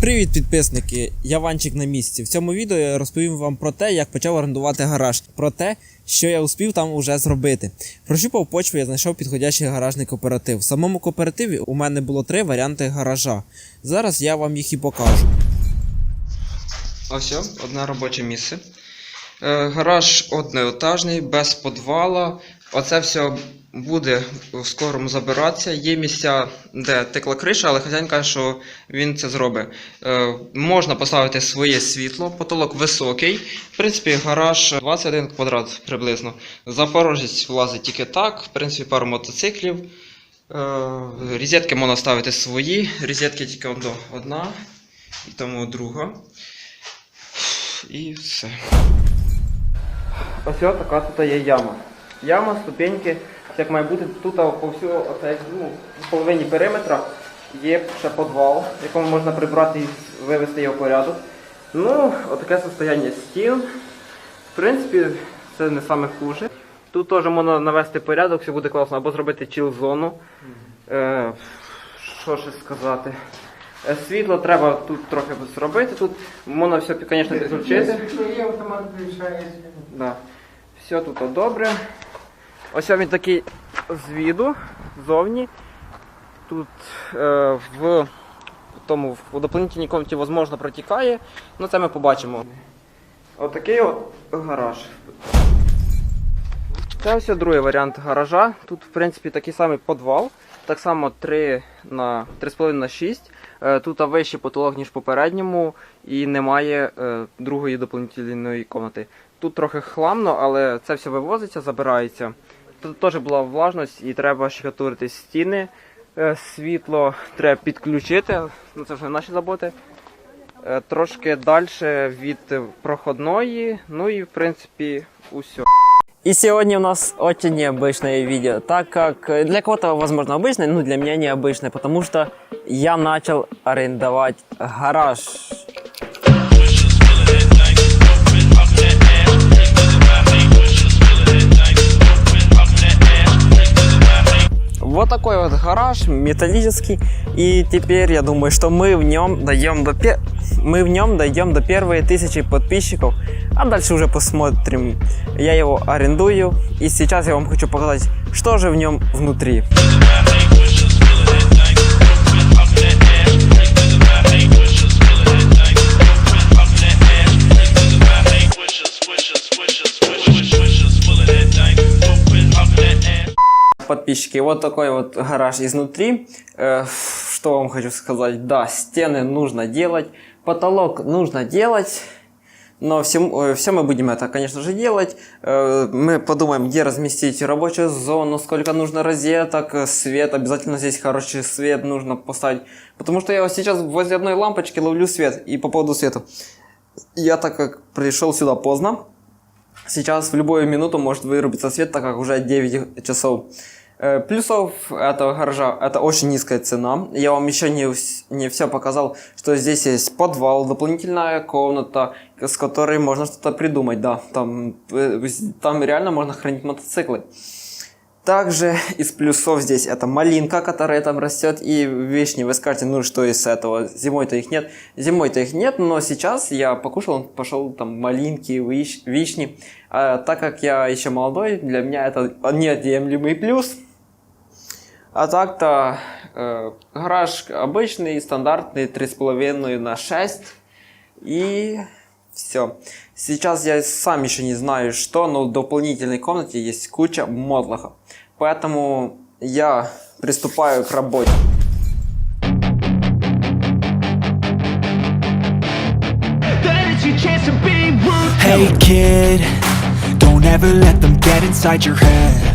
Привіт, підписники! Я Ванчик на місці. В цьому відео я розповім вам про те, як почав орендувати гараж, про те, що я успів там уже зробити. Прощупав почву, я знайшов підходящий гаражний кооператив. В самому кооперативі у мене було три варіанти гаража. Зараз я вам їх і покажу. Ось одне робоче місце. Е, гараж одноетажний, без подвала. Оце все буде в скорому забиратися. Є місця, де текла криша, але хазяїн каже, що він це зробить. Е, можна поставити своє світло, потолок високий. В принципі, гараж 21 квадрат приблизно. Запорожець влазить тільки так. В принципі, пару мотоциклів. Е, Розетки можна ставити свої. Розетки тільки одна, і тому друга. І все. Ось така тут є яма. Яма, ступеньки, як має бути тут по всю оце, ну, половині периметра є ще підвал, в якому можна прибрати і вивести його в порядок. Ну, отаке состояння стін. В принципі, це не саме хуже. Тут теж можна навести порядок, все буде класно, або зробити чіл-зону. Е, що ще сказати? Е, Світло треба тут трохи зробити. Тут можна все, звісно, підключити. Є автомат. Да. Все тут добре. Ось він такий з віду, ззовні. Тут е, в тому в комнаті можливо протікає. Ну це ми побачимо. Отакий от гараж. Це ось другий варіант гаража. Тут, в принципі, такий самий підвал. Так само 3 на 3,5 на 6. Е, Тут вищий потолок, ніж попередньому, і немає е, другої доповнительної комнати. Тут трохи хламно, але це все вивозиться, забирається Тут теж була влажність і треба щекатурити стіни. Е, Світло треба підключити, ну це вже наші заботи. Е, Трошки далі від проходної, ну і в принципі усе. И сегодня у нас очень необычное видео, так как э, для кого-то, возможно, обычное, но для меня необычное, потому что я начал арендовать гараж. Вот такой вот гараж металлический, и теперь я думаю, что мы в нем дойдем до пе- мы в нем дойдем до первой тысячи подписчиков, а дальше уже посмотрим. Я его арендую, и сейчас я вам хочу показать, что же в нем внутри. Подписчики, вот такой вот гараж изнутри. Э, что вам хочу сказать? Да, стены нужно делать, потолок нужно делать. Но все, все мы будем это, конечно же, делать. Э, Мы подумаем, где разместить рабочую зону, сколько нужно розеток, э, свет. Обязательно здесь хороший свет нужно поставить. Потому что я сейчас возле одной лампочки ловлю свет. И по поводу света. Я так как пришел сюда поздно, сейчас в любую минуту может вырубиться свет, так как уже 9 часов. Э, Плюсов этого гаража это очень низкая цена. Я вам еще не, не все показал, что здесь есть подвал, дополнительная комната, с которой можно что-то придумать. Да, там, э, там реально можно хранить мотоциклы. Также из плюсов здесь это малинка, которая там растет, и вишни. Вы скажете, ну что из этого? Зимой-то их нет. Зимой-то их нет, но сейчас я покушал, пошел там малинки, виш- вишни. А так как я еще молодой, для меня это неотъемлемый плюс. А так-то э, гараж обычный, стандартный, 3,5 на 6. И все. Сейчас я сам еще не знаю что, но в дополнительной комнате есть куча мотлоха. Поэтому я приступаю к работе. Hey kid, don't ever let them get inside your head.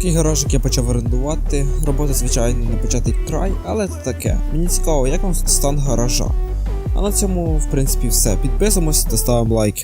такий гаражик я почав орендувати. Робота, звичайно, не початий край, але це таке. Мені цікаво, як вам стан гаража. А на цьому, в принципі, все. Підписуємося та ставимо лайк.